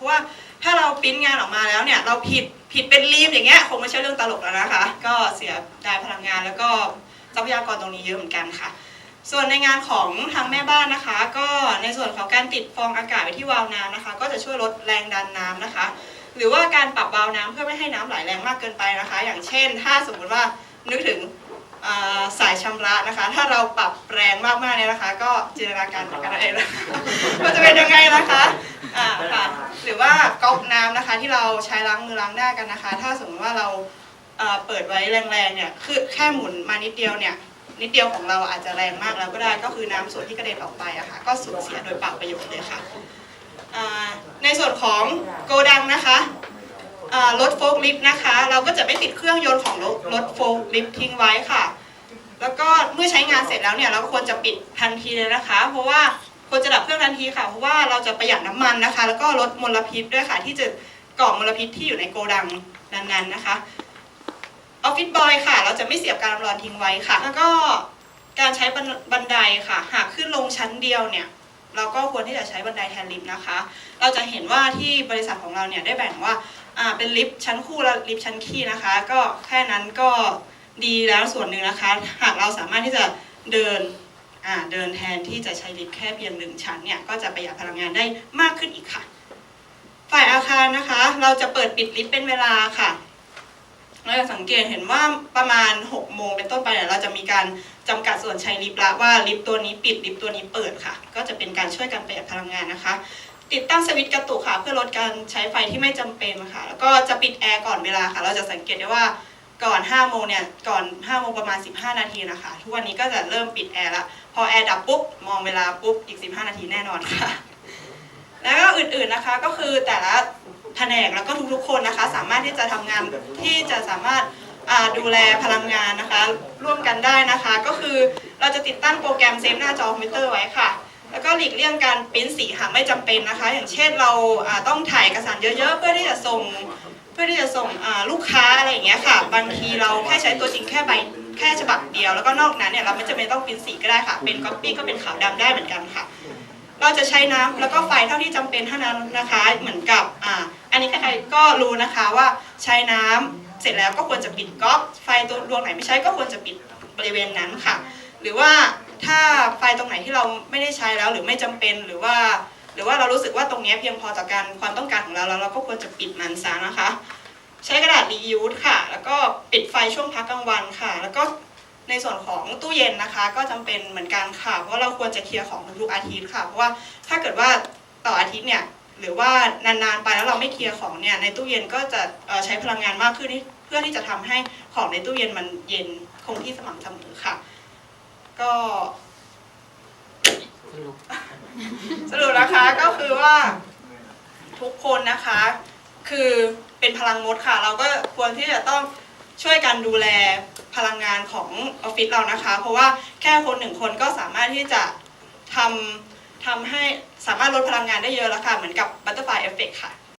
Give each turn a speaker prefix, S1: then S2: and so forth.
S1: ราะว่าถ้าเราปริ้นงานออกมาแล้วเนี่ยเราผิดผิดเป็นรีมอย่างเงี้ยคงไม่ใช่เรื่องตลกแล้วนะคะ ก็เสียดายพลังงานแล้วก็ทรัพยากรตรงนี้เยอะเหมือนกันค่ะ ส่วนในงานของทางแม่บ้านนะคะ ก็ในส่วนของการติดฟองอากาศไว้ที่วาล์วน้ำนะคะ ก็จะช่วยลดแรงดันน้ำนะคะ หรือว่าการปรับวาล์วน้ำเพื่อไม่ให้น้ำไหลแรงมากเกินไปนะคะ อย่างเช่น ถ้าสมมุติว่านึกถึงสายชำระนะคะ ถ้าเราปรับแรงมากๆเนี่ยนะคะ ก็จินตนาการกันเอาเองนะคะว่าจะเป็นยังไงนะคะ อ่าค่ะหรือว่าก๊อกน้ำนะคะที่เราใช้ล้างมือล้างหน้ากันนะคะ ถ้าสมมติว่าเราเอ่อเปิดไว้แรงๆเนี่ยคือแค่หมุนมานิดเดียวเนี่ยนิดเดียวของเราอาจจะแรงมากแล้วก็ได้ก็คือน้ำส่วนที่กระเด็นออกไปอะค่ะก็สูญเสียโดยเปล่าประโยชน์เลยค่ะอ่าในส่วนของโกดังนะคะอ่ารถโฟล์คลิฟต์นะคะ เราก็จะไม่ติดเครื่องยนต์ของรถรถโฟล์คลิฟต์ทิ้งไว้ค่ะ แล้วก็เมื่อใช้งานเสร็จแล้วเนี่ยเราควรจะปิดทันทีเลยนะคะ เพราะว่า ควรจะดับเครื่องทันทีค่ะ เพราะว่าเราจะประหยัดน้ำมันนะคะ แล้วก็ลดมลพิษด้วยค่ะ ที่จะก่อมลพิษที่อยู่ในโกดังนั้นๆนะคะออฟฟิศบอยค่ะ เราจะไม่เสียบการร้อนทิ้งไว้ค่ะ แล้วก็การใช้บันไดค่ะ หากขึ้นลงชั้นเดียวเนี่ย เราก็ควรที่จะใช้บันไดแทนลิฟต์นะคะ เราจะเห็นว่าที่บริษัทของเราเนี่ยได้แบ่งว่าอ่าเป็นลิฟต์ชั้นคู่และลิฟต์ชั้นคี่นะคะ ก็แค่นั้นก็ดีแล้วส่วนหนึ่งนะคะ หากเราสามารถที่จะเดิน เดินแทนที่จะใช้ลิฟต์แค่เพียงหนึ่งชั้นเนี่ยก็จะประหยัดพลังงานได้มากขึ้นอีกค่ะ ฝ่ายอาคารนะคะ เราจะเปิดปิดลิฟต์เป็นเวลาค่ะเราจะสังเกตเห็นว่าประมาณ 6 โมงเป็นต้นไปเนี่ยเราจะมีการจำกัดส่วนใช้ลิฟต์ละว่าลิฟต์ตัวนี้ปิดลิฟต์ตัวนี้เปิดค่ะ ก็จะเป็นการช่วยกันประหยัดพลังงานนะคะ ติดตั้งสวิตช์กระตุกค่ะ เพื่อลดการใช้ไฟที่ไม่จำเป็นค่ะ แล้วก็จะปิดแอร์ก่อนเวลาค่ะ เราจะสังเกตได้ว่า ก่อน5โมงเนี่ยก่อน5โมงประมาณ 15 นาทีนะคะ ทุกวันนี้ก็จะเริ่มปิดแอร์ละพอแอร์ดับปุ๊บมองเวลาปุ๊บอีก 15 นาทีแน่นอนค่ะ แล้วก็อื่นๆนะคะก็คือแต่ละแผนกแล้วก็ทุกๆคนนะคะ สามารถที่จะทำงานที่จะสามารถดูแลพลังงานนะคะ ร่วมกันได้นะคะ ก็คือเราจะติดตั้งโปรแกรมเซฟหน้าจอคอมพิวเตอร์ไว้ค่ะ แล้วก็หลีกเลี่ยงการปริ้นสีหากไม่จำเป็นนะคะ อย่างเช่นเราต้องถ่ายเอกสารเยอะๆ เพื่อที่จะส่ง พื่อที่จะส่งลูกค้าอะไรอย่างเงี้ยค่ะ บางทีเราแค่ใช้ตัวจริงแค่ใบแค่ฉบับเดียว แล้วก็นอกนั้นเนี่ยเราไม่จำเป็นต้องปริ้นสีก็ได้ค่ะ เป็นก๊อปปี้ก็เป็นขาวดำได้เหมือนกันค่ะ เราจะใช้น้ำแล้วก็ไฟเท่าที่จำเป็นเท่านั้นนะคะ เหมือนกับอ่าอันนี้ใครๆก็รู้นะคะว่าใช้น้ำเสร็จแล้วก็ควรจะปิดก๊อกไฟตัวดวงไหนไม่ใช้ก็ควรจะปิดบริเวณนั้นค่ะ หรือว่าถ้าไฟตรงไหนที่เราไม่ได้ใช้แล้วหรือไม่จำเป็นหรือว่า หรือว่าเรารู้สึกว่าตรงนี้เพียงพอต่อการความต้องการของเราแล้วเราก็ควรจะปิดมันซะนะคะ ใช้กระดาษรียูสค่ะ แล้วก็ปิดไฟช่วงพักกลางวันค่ะ แล้วก็ในส่วนของตู้เย็นนะคะ ก็จำเป็นเหมือนกันค่ะ เพราะเราควรจะเคลียร์ของทุกอาทิตย์ค่ะ เพราะว่าถ้าเกิดว่าต่ออาทิตย์เนี่ยหรือว่านานๆไปแล้วเราไม่เคลียร์ของเนี่ยในตู้เย็นก็จะใช้พลังงานมากขึ้นเพื่อที่จะทำให้ของในตู้เย็นมันเย็นคงที่สม่ำเสมอค่ะ ก็ สรุปนะคะก็คือว่าทุกคนนะคะ คือเป็นพลังมดค่ะ เราก็ควรที่จะต้องช่วยกันดูแลพลังงานของออฟฟิศเรานะคะ เพราะว่าแค่คนหนึ่งคนก็สามารถที่จะทำทำให้สามารถลดพลังงานได้เยอะแล้วค่ะ เหมือนกับบัตเตอร์ฟลายเอฟเฟกค่ะ